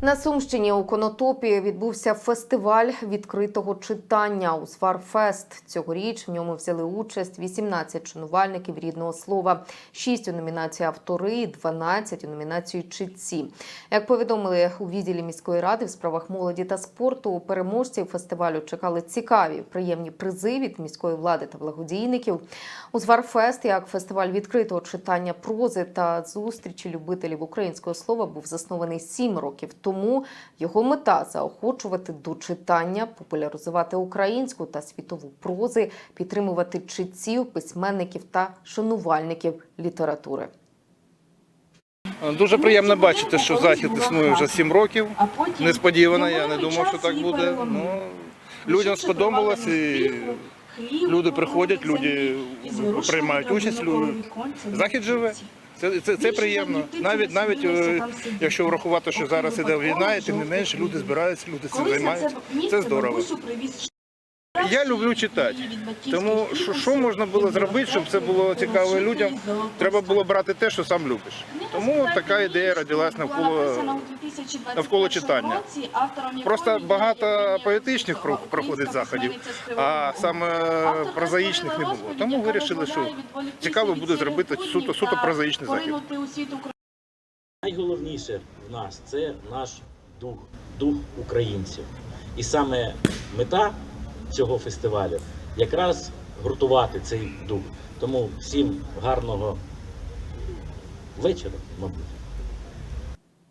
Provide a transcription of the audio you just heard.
На Сумщині у Конотопі відбувся фестиваль відкритого читання «Узварфест». Цьогоріч в ньому взяли участь 18 шанувальників рідного слова, 6 у номінації автори, 12 у номінації читці. Як повідомили у відділі міської ради в справах молоді та спорту, переможців фестивалю чекали цікаві, приємні призи від міської влади та благодійників. «Узварфест» як фестиваль відкритого читання прози та зустрічі любителів українського слова був заснований сім років тому. Його мета заохочувати до читання, популяризувати українську та світову прози, підтримувати читців, письменників та шанувальників літератури. Дуже приємно бачити, що захід існує вже 7 рококів. Несподівано, я не думав, що так буде. Ну, людям сподобалось і люди приходять, люди приймають участь. Захід живе. Це, це, це приємно. Навіть навіть е, якщо врахувати, що зараз іде війна, і тим не менше люди збираються, люди цим займаються. Це здорово. Я люблю читати. Тому що, що можна було зробити, щоб це було цікаво людям? Треба було брати те, що сам любиш. Тому така ідея родилась навколо навколо читання. Просто багато поетичних проходить заходів, а саме прозаїчних не було. Тому вирішили, що цікаво буде зробити суто суто прозаїчний захід. Найголовніше в нас це наш дух, дух українців. І саме мета цього фестивалю якраз гуртувати цей дух. Тому всім гарного вечора, мабуть.